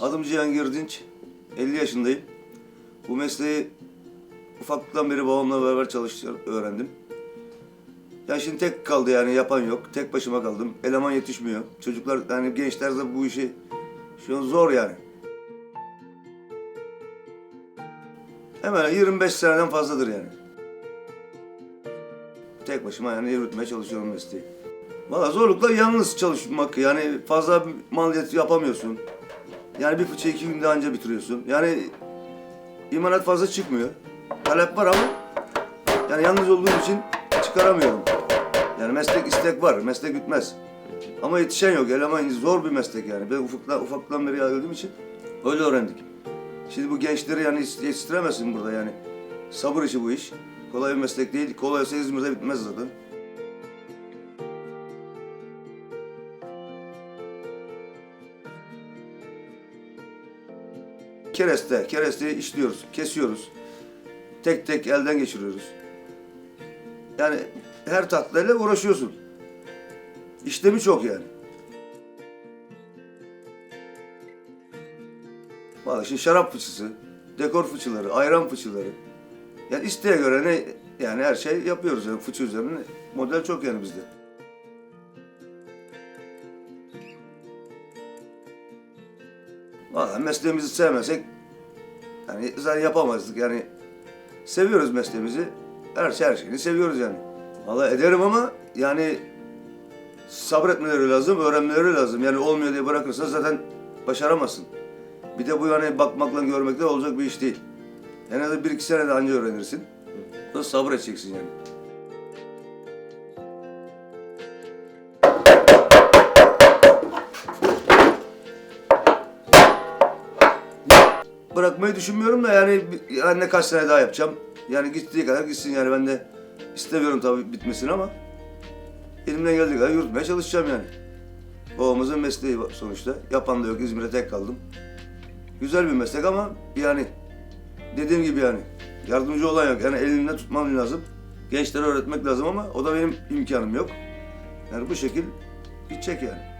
Adım Cihangir Dinç. 50 yaşındayım. Bu mesleği ufaklıktan beri babamla beraber çalıştım, öğrendim. Ya şimdi tek kaldı yani yapan yok. Tek başıma kaldım. Eleman yetişmiyor. Çocuklar yani gençler de bu işi şu an zor yani. Hemen 25 seneden fazladır yani. Tek başıma yani yürütmeye çalışıyorum mesleği. Valla zorlukla yalnız çalışmak yani fazla maliyet yapamıyorsun. Yani bir fıçı iki günde anca bitiriyorsun. Yani imalat fazla çıkmıyor. Talep var ama yani yalnız olduğum için çıkaramıyorum. Yani meslek istek var, meslek bitmez. Ama yetişen yok, eleman zor bir meslek yani. Ben ufaktan, ufaktan beri gördüğüm için öyle öğrendik. Şimdi bu gençleri yani yetiştiremezsin burada yani. Sabır işi bu iş. Kolay bir meslek değil. Kolay olsa İzmir'de bitmez zaten. Kereste, keresteyi işliyoruz, kesiyoruz. Tek tek elden geçiriyoruz. Yani her tatlıyla uğraşıyorsun. İşlemi çok yani. Vallahi şimdi şarap fıçısı, dekor fıçıları, ayran fıçıları. Yani isteğe göre ne yani her şey yapıyoruz yani fıçı üzerine. Model çok yani bizde. Vallahi mesleğimizi sevmesek yani zaten yapamazdık yani. Seviyoruz mesleğimizi. Her, şey, her şeyini seviyoruz yani. Vallahi ederim ama yani sabretmeleri lazım, öğrenmeleri lazım. Yani olmuyor diye bırakırsan zaten başaramazsın. Bir de bu yani bakmakla görmekle olacak bir iş değil. En az bir iki sene de anca öğrenirsin. Sonra sabredeceksin yani. Bırakmayı düşünmüyorum da yani, yani ne kaç sene daha yapacağım. Yani gittiği kadar gitsin yani ben de istemiyorum tabii bitmesini ama elimden geldiği kadar yürütmeye çalışacağım yani. Babamızın mesleği sonuçta. Yapan da yok İzmir'e tek kaldım. Güzel bir meslek ama yani dediğim gibi yani yardımcı olan yok. Yani elinde tutman lazım. Gençlere öğretmek lazım ama o da benim imkanım yok. Yani bu şekil gidecek yani.